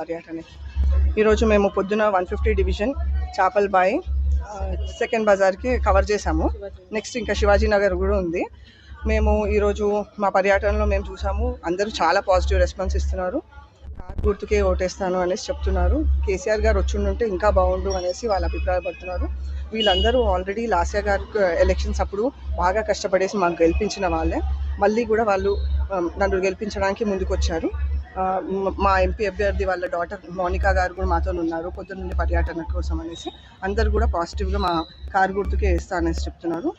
పర్యటన. ఈరోజు మేము పొద్దున వన్ ఫిఫ్టీ డివిజన్ చేపల బాయ్ సెకండ్ బజార్కి కవర్ చేశాము. నెక్స్ట్ ఇంకా శివాజీ నగర్ కూడా ఉంది. మేము ఈరోజు మా పర్యటనలో మేము చూసాము. అందరూ చాలా పాజిటివ్ రెస్పాన్స్ ఇస్తున్నారు. కార్ గుర్తుకే ఓటేస్తాను అనేసి చెప్తున్నారు. కేసీఆర్ గారు వచ్చిండుంటే ఇంకా బాగుండు అనేసి వాళ్ళు అభిప్రాయపడుతున్నారు వీళ్ళందరూ ఆల్రెడీ లాస్యా గారు ఎలక్షన్స్ అప్పుడు బాగా కష్టపడేసి మాకు గెలిపించిన వాళ్ళే. మళ్ళీ కూడా వాళ్ళు నన్ను గెలిపించడానికి ముందుకు వచ్చారు మా ఎంపీ అభ్యర్థి వాళ్ళ డాటర్ మోనికా గారు కూడా మాతో ఉన్నారు. పొద్దున్న నుండి పర్యటన కోసం అనేసి అందరు కూడా పాజిటివ్గా మా కారు గుర్తుకే వేస్తా అనేసి చెప్తున్నారు.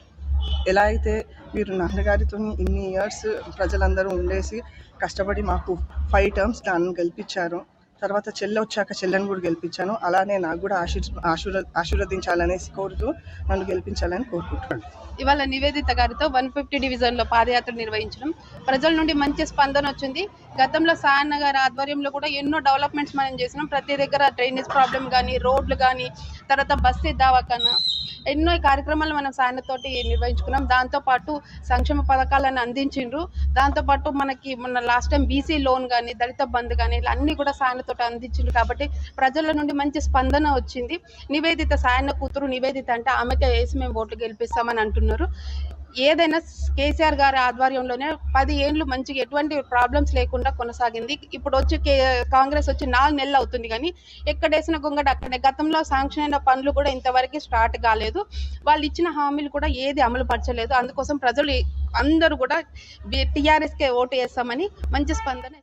ఎలా అయితే మీరు నాన్నగారితో ఇన్ని ఇయర్స్ ప్రజలందరూ ఉండేసి కష్టపడి మాకు ఫైవ్ టర్మ్స్ దాన్ని గెలిపించారు. తర్వాత చెల్లె వచ్చాక చెల్లెని కూడా గెలిపించాను. అలానే నాకు కూడా ఆశీర్ ఆశీర్వ ఆశీర్వదించాలనేసి కోరుతూ నన్ను గెలిపించాలని కోరుకుంటున్నాను. ఇవాళ నివేదిత గారితో వన్ ఫిఫ్టీ డివిజన్లో పాదయాత్ర నిర్వహించడం ప్రజల నుండి మంచి స్పందన వచ్చింది. గతంలో సాయన్న గారి ఆధ్వర్యంలో కూడా ఎన్నో డెవలప్మెంట్స్ మనం చేసినాం. ప్రతి దగ్గర డ్రైనేజ్ ప్రాబ్లం కానీ రోడ్లు కానీ తర్వాత బస్తీ దవాఖానా. ఎన్నో కార్యక్రమాలు మనం సాయనతోటి నిర్వహించుకున్నాం. దాంతోపాటు సంక్షేమ పథకాలను అందించిండ్రు. దాంతోపాటు మనకి మొన్న లాస్ట్ టైం బీసీ లోన్ కానీ దళిత బంధు కానీ ఇలా అన్ని కూడా సాయనతోటి అందించిండ్రు. కాబట్టి ప్రజల నుండి మంచి స్పందన వచ్చింది. నివేదిత సాయన కూతురు నివేదిత అంటే ఆమెకే వేసి మేము ఓట్లు గెలిపిస్తామని అంటున్నారు. ఏదైనా కేసీఆర్ గారి ఆధ్వర్యంలోనే పది ఏండ్లు మంచిగా ఎటువంటి ప్రాబ్లమ్స్ లేకుండా కొనసాగింది. ఇప్పుడు వచ్చి కే కాంగ్రెస్ వచ్చి నాలుగు నెలలు అవుతుంది కానీ ఎక్కడేసిన గొంగడ అక్కడే. గతంలో శాంక్షన్ అయిన పనులు కూడా ఇంతవరకు స్టార్ట్ కాలేదు. వాళ్ళు ఇచ్చిన హామీలు కూడా ఏది అమలు పరచలేదు. అందుకోసం ప్రజలు అందరూ కూడా టీఆర్ఎస్కే ఓటు వేస్తామని మంచి స్పందన